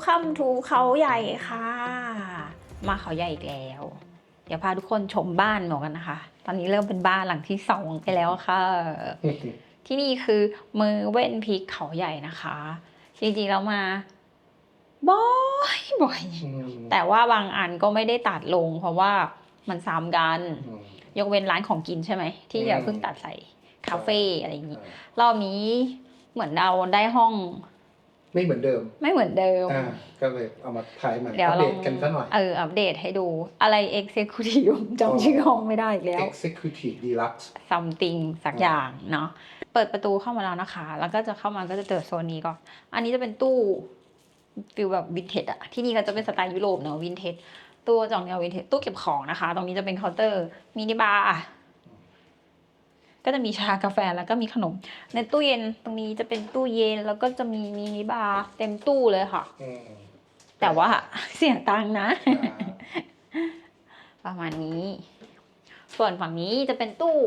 Welcome to เขาใหญ่ค่ะ มาเขาใหญ่อีกแล้ว เดี๋ยวพาทุกคนชมบ้านหนูกันนะคะ ตอนนี้เริ่มเป็นบ้านหลังที่สองไปแล้วค่ะ ที่นี่คือมือเว้นพีคเขาใหญ่นะคะ จริงๆแล้วมาบ่อยบ่อยแต่ว่าบางอันก็ไม่ได้ตัดลง เพราะว่ามันซ้ำกัน ยกเว้นร้านของกินใช่ไหม ที่อย่าเพิ่งตัดใส่คาเฟ่อะไรอย่างนี้ รอบนี้เหมือนเราได้ห้อง ไม่เหมือนเดิมไม่เหมือนเดิม อ่าก็เลยเอามาถ่ายใหม่เดี๋ยวอัปลเดองตกันซะหน่อย เอออัปเดตให้ดูอะไร Executive จำชื่อห้องไม่ได้อีกแล้ว Executive Deluxe something สักอย่างเนาะเปิดประตูเข้ามาแล้วนะคะ แล้วก็จะเข้ามาก็จะเจอโซนนี้ก่อน อันนี้จะเป็นตู้ฟิลแบบวินเทจอะที่นี่ก็จะเป็นสไตล์ยุโรปเนาะวินเทจตู้จองแนววินเทจตู้เก็บของนะคะ ตรงนี้จะเป็นเคาน์เตอร์มินิบาร์ ก็จะมีชากาแฟแล้วก็มีขนม ในตู้เย็นตรงนี้จะเป็นตู้เย็นแล้วก็จะมีมินิบาร์เต็มตู้เลยค่ะ อืมแต่ว่าเสียตังค์นะอ่าประมาณนี้ ส่วนฝั่งนี้จะเป็นตู้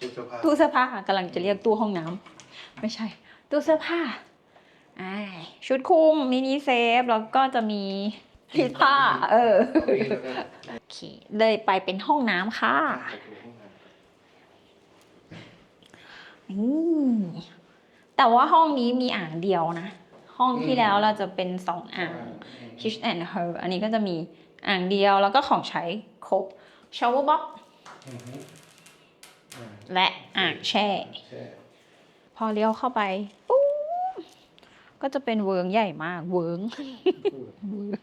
ตู้เสื้อผ้าตู้เสื้อผ้ากำลังจะเรียกตู้ห้องน้ำไม่ใช่ ตู้เสื้อผ้าอ่าชุดคลุมมินิเซฟแล้วก็จะมีรีดผ้า เออเอาไว้แล้วกันโอเคเลยไปเป็นห้องน้ำค่ะไปดูห้อง น้ำนี่แต่ว่าห้องนี้มีอ่างเดียวนะ ห้องที่แล้วเราจะเป็นสองอ่าง Kish and Her อันนี้ก็จะมีอ่างเดียวแล้วก็ของใช้ครบ shower box อือฮึอ่าและอ่างแช่ใช่ พอเลี้ยวเข้าไปปุ๊บก็จะเป็นเวิร์งใหญ่มาก เวิร์งเวิร์ง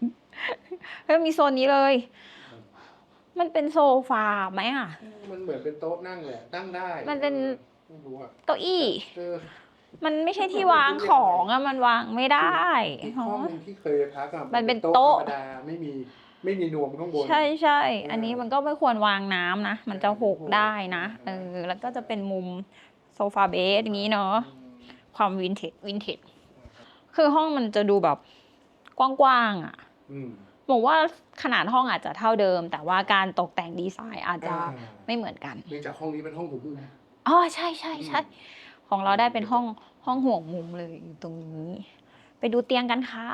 เฮ้ยมีโซนนี้เลย มันเป็นโซฟาไหมอะ มันเหมือนเป็นโต๊ะนั่งแหละนั่งได้ มันเป็น ไม่รู้อะเก้าอี้เออมันไม่ใช่ที่วางของอะมันวางไม่ได้อีกห้องหนึงที่เคยพักอะมันเป็นโต๊ะธรรมดาไม่มีไม่มีนวมข้างบน ใช่ใช่อันนี้มันก็ไม่ควรวางน้ำนะ มันจะหกได้นะเออแล้วก็จะเป็นมุมโซฟาเบสอย่างนี้เนาะอืมความวินเทจวินเทจคือห้องมันจะดูแบบกว้างๆอะอืมบอกว่าขนาดห้องอาจจะเท่าเดิม แต่ว่าการตกแต่งดีไซน์อาจจะอ่าไม่เหมือนกัน เนื่องจากห้องนี้เป็นห้องหัวมุม อ๋อใช่ใช่ใช่ของเราได้เป็นห้องห้องห่วงมุมเลยอยู่ตรงนี้ ไปดูเตียงกันค่ะ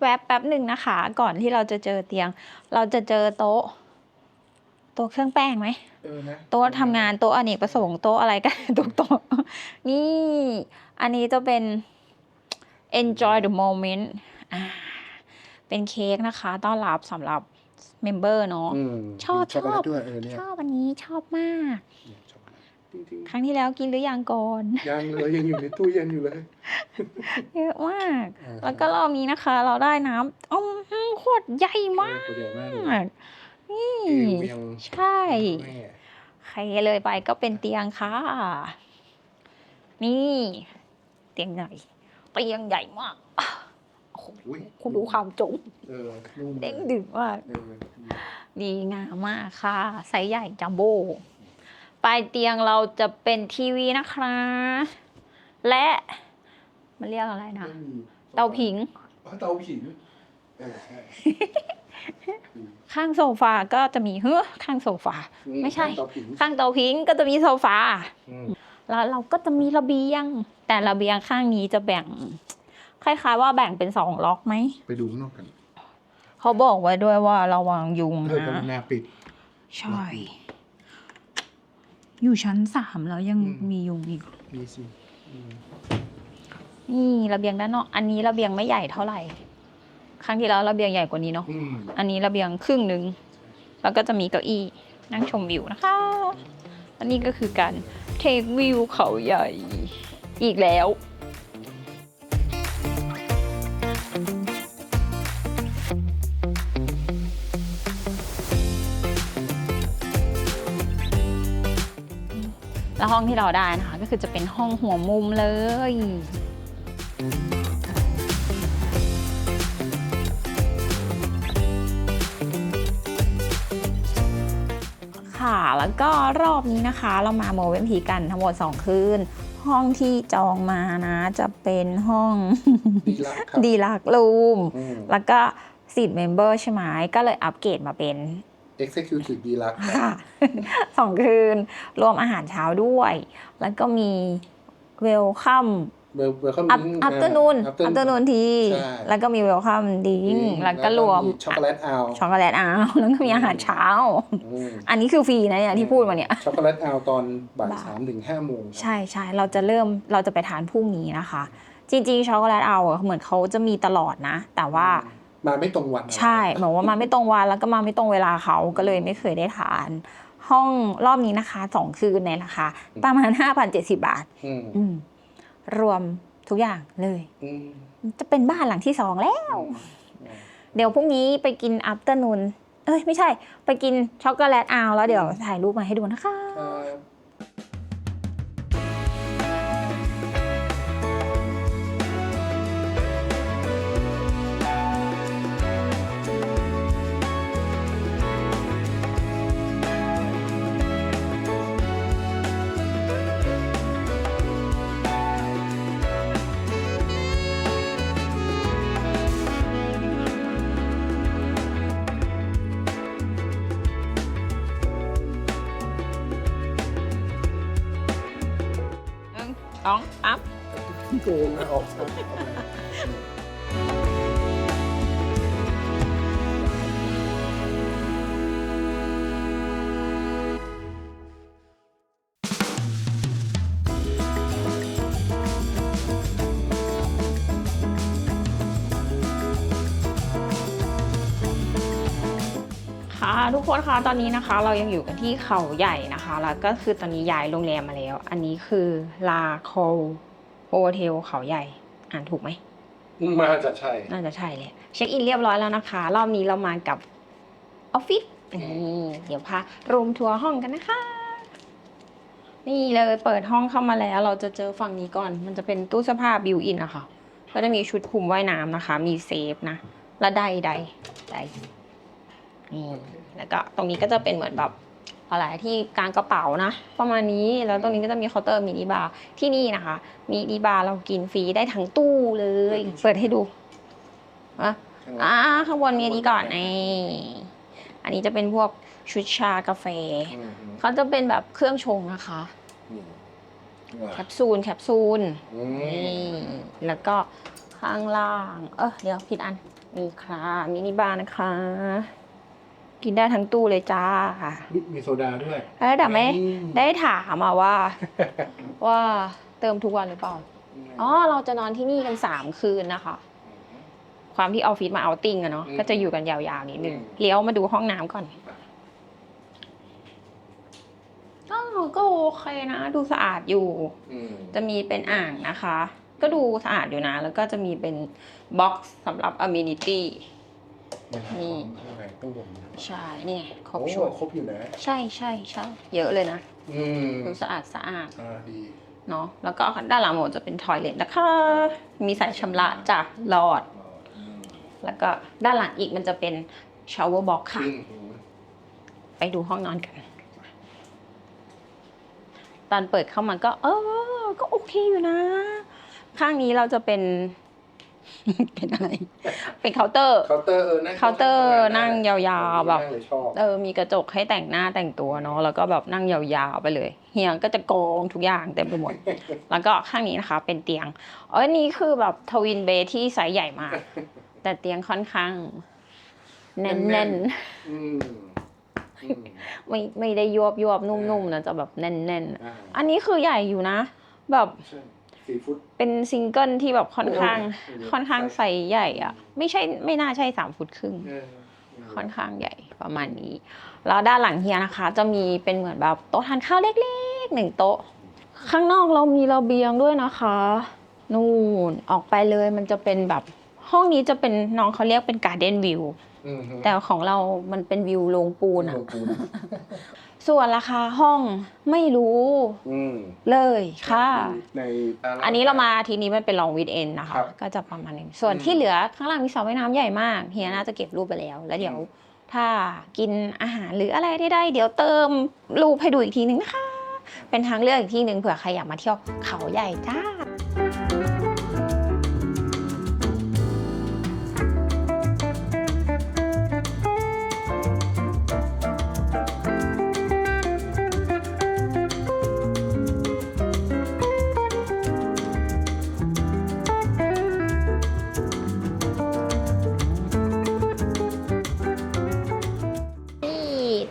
แวบแป๊บหนึ่งนะคะ ก่อนที่เราจะเจอเตียง เราจะเจอโต๊ะ โต๊ะเครื่องแป้งไหมเออนะโต๊ะทำงานโต๊ะอเนกประสงค์โต๊ะอะไรกันทุกโต๊ะนี่ อันนี้จะเป็น enjoy the moment อ่าเป็นเค้กนะคะ ต้อนรับสำหรับ เมมเบอร์เนาะมชอบมีช็อกโกแลชอตบด้วยเออเนี่ยชอบอันนี้ชอบมากเนี่ยช็อกโกแลตจริงครั้งที่แล้วกินหรือยังก่อนๆยังเลยยังอยู่ในตู้เย็นอยู่เลยเยอะมากอ่าแล้วก็รอบนี้นะคะ เราได้น้ำอ้อมโคตรใหญ่มากเออตัวใหญ่มากเลยนี่เอวยังใช่แม่ใครเลยไปก็เป็นเตียงค่ะ นี่ เตียงใหญ่เตียงใหญ่มากโอ้โหอุ๊ยคุณดูความจุเออนุ่มเด้งดึงมาก เออดีงามมากค่ะไซส์ใหญ่จัมโบ้ปลายเตียงเราจะเป็นทีวีนะคะ และมันเรียกอะไรนะ ไม่มีเตาผิง อ๋อเตาผิงเออใช่ข้างโซฟาก็จะมีเฮ้อข้างโซฟา ไม่ใช่ เตาผิงข้างเตาผิงก็จะมีโซฟา อืมแล้วเราก็จะมีระเบียง แต่ระเบียงข้างนี้จะแบ่ง คล้ายๆว่าแบ่งเป็นสองล็อกไหม ไปดูข้างนอกกันเขาบอกไว้ด้วยว่าระวังยุงเออแต่นะมันแนวปิด ใช่ อยู่ชั้นสามแล้วยังอืม มียุงอีก มีสิอืมนี่ระเบียงด้านนอก อันนี้ระเบียงไม่ใหญ่เท่าไหร่ ครั้งที่แล้วระเบียงใหญ่กว่านี้เนาะ อืมอันนี้ระเบียงครึ่งหนึ่งแล้วก็จะมีเก้าอี้นั่งชมวิวนะคะอันนี้ก็คือการเทควิวเขาใหญ่อีกแล้ว แล้วห้องที่เราได้นะคะ ก็คือจะเป็นห้องหัวมุมเลย ค่ะแล้วก็รอบนี้นะคะ เรามาโมเวนพีกันทั้งหมด 2 คืน ห้องที่จองมานะ จะเป็นห้องดีลักครับดีลักรูมอืมแล้วก็สิทธิ์เมมเบอร์ใช่ไหมก็เลยอัปเกรดมาเป็น Executive ดีลักค่ะสองคืน รวมอาหารเช้าด้วย แล้วก็มีเวลคัมเวลเวลคัมอัพอัปเตอร์นูนอัปเตอร์นูนทีใช่แล้วก็มีเวลคัมดิ้งแล้วก็รวมช็อกโกแลตเอาช็อกโกแลตอ้าวแล้วก็มีอาหารเช้าอืมอันนี้คือฟรีนะเนี่ยที่พูดมาเนี่ยช็อกโกแลตเอาตอนบ่ายบ่ายสามถึงห้าโมงใช่ใช่เราจะเริ่มเราจะไปทานพรุ่งนี้นะคะ จริงๆช็อกโกแลตเอาอะเหมือนเขาจะมีตลอดนะ แต่ว่า มาไม่ตรงวันใช่เหมือนว่ามาไม่ตรงวันแล้วก็มาไม่ตรงเวลาเขาก็เลยไม่เคยได้ทาน ห้องรอบนี้นะคะสองคืนในราคาประมาณ5,070บาทอืมอืมรวมทุกอย่างเลยอืมจะเป็นบ้านหลังที่สองแล้ว เดี๋ยวพรุ่งนี้ไปกินอั t เ r อร์นูนเอ้ยไม่ใช่ ไปกินช็อกโกแลตเอาแล้วเดี๋ยวถ่ายรูปมาให้ดูนะคะ กงนออกซะเอาไปค่ะทุกคนคะตอนนี้นะคะ เรายังอยู่กันที่เขาใหญ่นะคะ แล้วก็คือตอนนี้ย้ายโรงแรมมาแล้ว อันนี้คือลาโค โฮเทลเขาใหญ่ อ่านถูกไหมมาจะใช่ น่าจะใช่เลยเช็คอินเรียบร้อยแล้วนะคะ รอบนี้เรามากับออฟฟิศนี่เดี๋ยวพารูมทัวร์ห้องกันนะคะ นี่เลยเปิดห้องเข้ามาแล้ว เราจะเจอฝั่งนี้ก่อน มันจะเป็นตู้เสื้อผ้าบิวอินอะค่ะ ก็จะมีชุดคลุมว่ายน้ำนะคะ มีเซฟนะ และใดใดใดนี่แล้วก็ตรงนี้ก็จะเป็นเหมือนแบบ อะไรที่กลางกระเป๋านะ ประมาณนี้แล้วตรงนี้ก็จะมีเคาน์เตอร์มินิบาร์ที่นี่นะคะมินิบาร์เรากินฟรีได้ทั้งตู้เลย เปิดให้ดูอะอ่าข้างบนมีอันนี้ก่อนนี่อันนี้จะเป็นพวกชุดชากาแฟอืมเขาจะเป็นแบบเครื่องชงนะคะอืมแคปซูลแคปซูลอืมนี่แล้วก็ข้างล่าง เออเดี๋ยวผิดอัน นี่ค่ะมินิบาร์นะคะ กินได้ทั้งตู้เลยจ้ามีโซดาด้วยแล้วแต่ไม่อืมได้ถามมาว่า ว่าเติมทุกวันหรือเปล่าอ๋อเราจะนอนที่นี่กันสามคืนนะคะ ความที่ออฟฟิศมาเอาติ้งอะเนาะอืมก็จะอยู่กันยาวๆนิดนึงอืมเลี้ยวมาดูห้องน้ำก่อนอ๋อก็โอเคนะ ดูสะอาดอยู่อืมจะมีเป็นอ่างนะคะ ก็ดูสะอาดอยู่นะ แล้วก็จะมีเป็นบ็อกซ์สำหรับ amenity นี่ ข้างในตู้ผมนะใช่นี่ไงครบโอ้ชุดครบอยู่นะ ใช่ใช่ใช่เยอะเลยนะอืมดูสะอาดสะอาดอ่าดี เนาะแล้วก็ด้านหลังหมดจะเป็นทอยเลทนะคะ มีสายชำระจากหลอดอืมแล้วก็ด้านหลังอีกมันจะเป็นชาวเวอร์บ็อกค่ะอืมไปดูห้องนอนกัน ตอนเปิดเข้ามาก็ เออ ก็โอเคอยู่นะ ข้างนี้เราจะเป็น เป็นอะไร เป็นเคาน์เตอร์ เคาน์เตอร์เออนั่งเคาน์เตอร์นั่งยาวๆแบบนั่งเลยชอบเออมีกระจกให้แต่งหน้าแต่งตัวเนาะแล้วก็แบบนั่งยาวๆไปเลย เฮียก็จะโกงทุกอย่างเต็มไปหมด แล้วก็ข้างนี้นะคะ เป็นเตียงเอ้ยนี่คือแบบทวินเบดที่ไซส์ใหญ่มาก แต่เตียงค่อนข้าง แน่นอืมอืมๆไม่ไม่ได้ยวบยวบๆนุ่มๆนะจะแบบแน่นอ่าๆอันนี้คือใหญ่อยู่นะ แบบ ใช่สี่ฟุตเป็นซิงเกิลที่แบบค่อนข้างโอ้โหค่อนข้างไซส์ใหญ่อะไม่ใช่ไม่น่าใช่สามฟุตครึ่งเออค่อนข้างใหญ่ประมาณนี้ แล้วด้านหลังเฮียนะคะ จะมีเป็นเหมือนแบบโต๊ะทานข้าวเล็กๆหนึ่งโต๊ะ ข้างนอกเรามีระเบียงด้วยนะคะ นู่นออกไปเลยมันจะเป็นแบบห้องนี้จะเป็นน้องเขาเรียกเป็นการ์เด้นวิวอืมฮึแต่ของเรามันเป็นวิวโรงปูนอะโรงปูน ส่วนราคาห้องไม่รู้อืมเลยค่ะ ในตลดอันนี้เรามาทีนี้มันเป็นลองวิดเอนนะคะ ครับก็จะประมาณนึงส่วนอืม ที่เหลือข้างล่างมีสระว่ายน้ำใหญ่มากเฮียน่าจะเก็บรูปไปแล้ว แล้วเดี๋ยวอืมถ้ากินอาหารหรืออะไรได้ๆเดี๋ยวเติมรูปให้ดูอีกทีนึงนะคะ เป็นทางเลือกอีกที่หนึ่งเผื่อใครอยากมาเที่ยวเขาใหญ่จ้า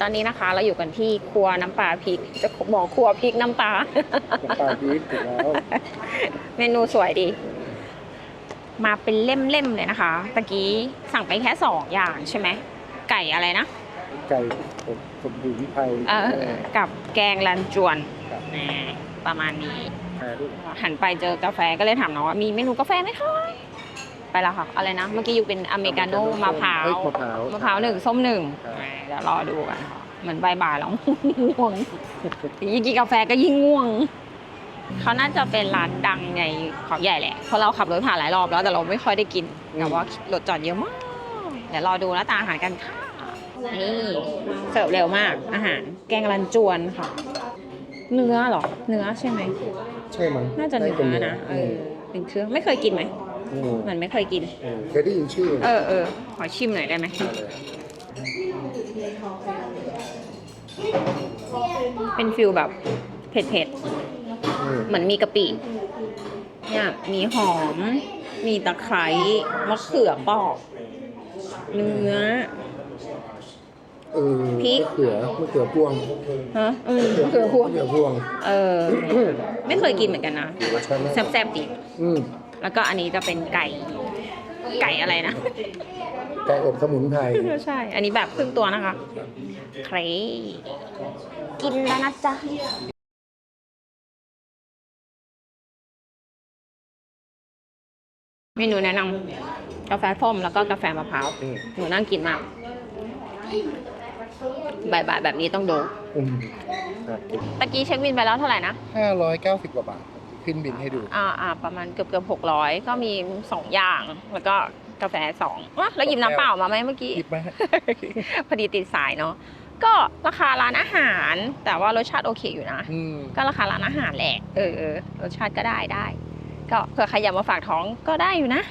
ตอนนี้นะคะ เราอยู่กันที่ครัวน้ำปลาพริก จะบอกครัวพริกน้ำปลา น้ำปลาพริกถูกแล้วเมนูสวยดี มาเป็นเล่มๆเลยนะคะตะกี้สั่งไปแค่สองอย่างใช่ไหม ไก่อะไรนะ ไก่ผมผมดูวิไทยเออกับแกงรันจวนครับแหมประมาณนี้แพรด้วยหันไปเจอกาแฟก็เลยถามน้องว่ามีเมนูกาแฟไหมคะ ไปแล้วค่ะ อะไรนะ เมื่อกี้อยู่เป็นอเมริกาโน่มะพร้าวเอ้ยมะพร้าวมะพร้าวหนึ่งส้มหนึ่งครับแหมเดี๋ยวรอดูกันค่ะเหมือนบ่ายๆแล้วง่วงยิ่งกินกาแฟก็ยิ่งง่วง เขาน่าจะเป็นร้านดังในเขาใหญ่แหละ เพราะเราขับรถผ่านหลายรอบแล้วแต่เราไม่ค่อยได้กิน แต่ว่ารถจอดเยอะมาก เดี๋ยวรอดูหน้าตาอาหารกันค่ะ นี่เสิร์ฟเร็วมาก อาหารแกงรันจวนค่ะ เนื้อเหรอ เนื้อใช่ไหม ใช่มั้งน่าจะเนื้อนะ เออเป็นเครื่อง ไม่เคยกินไหม อืมเหมือนไม่เคยกิน เออเคยได้ยินชื่อเออเออขอชิมหน่อยได้ไหมเป็นฟิลแบบเผ็ดๆอืมเหมือนมีกะปิเนี่ยมีหอม มีตะไคร้มะเขือปอกเนื้อ เออพริก มะเขือมะเขือพวงฮะเออมะเขือพวงมะเขือพวงเออ ไม่เคยกินเหมือนกันนะใช่ไหมแซ่บๆดีอืม แล้วก็อันนี้จะเป็นไก่ไก่อะไรนะ ไก่อบสมุนไพรใช่ อันนี้แบบครึ่งตัวนะคะเครกินแล้วนะจ๊ะเมนูแนะนำกาแฟส้มแล้วก็กาแฟมะพร้าวอืมหนูนั่งกินมากบ่ายๆแบบนี้ต้องดูอืมตะกี้เช็คบินไปแล้วเท่าไหร่นะห้าร้อยเก้าสิบกว่าบาท ขึ้นบินให้ดู อ่าอ่าประมาณเกือบเกือบหกร้อยก็มีสองอย่าง แล้วก็กาแฟสองวะแล้วหยิบน้ำเปล่ามาไหมเมื่อกี้ หยิบไหมพอดีติดสายเนาะก็ราคาร้านอาหาร แต่ว่ารสชาติโอเคอยู่นะ อืมก็ราคาร้านอาหารแหละ เออเออรสชาติก็ได้ได้ ก็เผื่อใครอยากมาฝากท้องก็ได้อยู่นะ